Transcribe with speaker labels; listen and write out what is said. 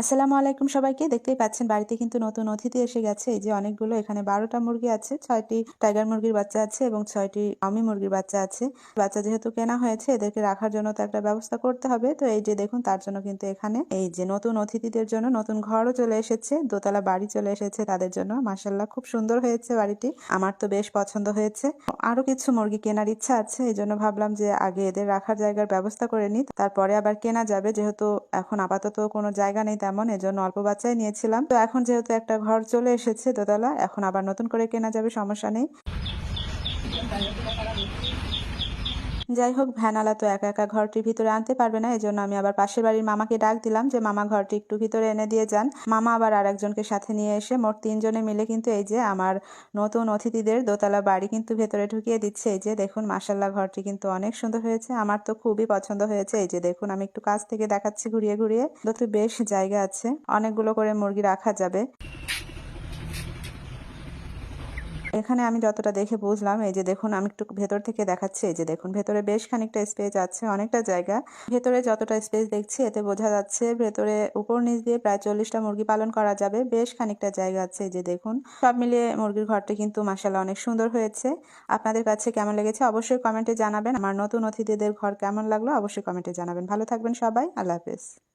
Speaker 1: আসসালামু আলাইকুম সবাইকে। দেখতেই পাচ্ছেন বাড়িতে কিন্তু নতুন অতিথি এসে গেছে। এই যে অনেকগুলো, এখানে বারোটা মুরগি আছে, ছয়টি টাইগার মুরগির বাচ্চা আছে এবং ছয়টি আমি মুরগির বাচ্চা আছে। বাচ্চা যেহেতু কেনা হয়েছে, এদেরকে রাখার জন্য তো একটা ব্যবস্থা করতে হবে। তো এই যে দেখুন, তার জন্য কিন্তু এখানে এই যে নতুন অতিথিদের জন্য নতুন ঘরও চলে এসেছে, দোতলা বাড়ি চলে এসেছে তাদের জন্য। মাসাল্লাহ খুব সুন্দর হয়েছে বাড়িটি। আমার তো বেশ পছন্দ হয়েছে। আরও কিছু মুরগি কেনার ইচ্ছা আছে, এই জন্য ভাবলাম যে আগে এদের রাখার জায়গার ব্যবস্থা করে নিই। তারপরে আবার কেনা যাবে, যেহেতু এখন আপাতত কোনো জায়গা নেই তেমন, এজন্য অল্প বাচ্চাই নিয়েছিলাম। তো এখন যেহেতু একটা ঘর চলে এসেছে দোতলা, এখন আবার নতুন করে কেনা যাবে, সমস্যা নেই। যাই হোক, ভ্যানালা তো একা একা ঘরটির ভিতরে আনতে পারবে না, এজন্য আমি আবার পাশের বাড়ির মামাকে ডাক দিলাম যে, মামা, ঘরটি একটু ভিতরে এনে দিয়ে যান। মামা আবার আর একজনকে সাথে নিয়ে এসে মোট তিনজনে মিলে কিন্তু এই যে, আমার নতুন অতিথিদের দোতলা বাড়ি কিন্তু ভেতরে ঢুকিয়ে দিচ্ছে। এই যে, দেখুন মাসাল্লাহ ঘরটি কিন্তু অনেক সুন্দর হয়েছে, আমার তো খুবই পছন্দ হয়েছে। এই যে, দেখুন, আমি একটু কাছ থেকে দেখাচ্ছি, ঘুরিয়ে ঘুরিয়ে। তো বেশ জায়গা আছে, অনেকগুলো করে মুরগি রাখা যাবে। এখানে আমি যতটা দেখে বুঝলাম, এই যে দেখুন, আমি একটু ভেতর থেকে দেখাচ্ছি, এই যে দেখুন, ভেতরে বেশ খানিকটা স্পেস আছে, অনেকটা জায়গা। ভেতরে যতটা স্পেস দেখছি, এতে বোঝা যাচ্ছে ভেতরে উপর নিচ দিয়ে প্রায় চল্লিশটা মুরগি পালন করা যাবে, বেশ খানিকটা জায়গা আছে যে দেখুন। সব মিলিয়ে মুরগির ঘরটি কিন্তু মাসাল্লাহ অনেক সুন্দর হয়েছে। আপনাদের কাছে কেমন লেগেছে অবশ্যই কমেন্টে জানাবেন। আমার নতুন অতিথিদের ঘর কেমন লাগল অবশ্যই কমেন্টে জানাবেন। ভালো থাকবেন সবাই, আল্লাহ হাফেজ।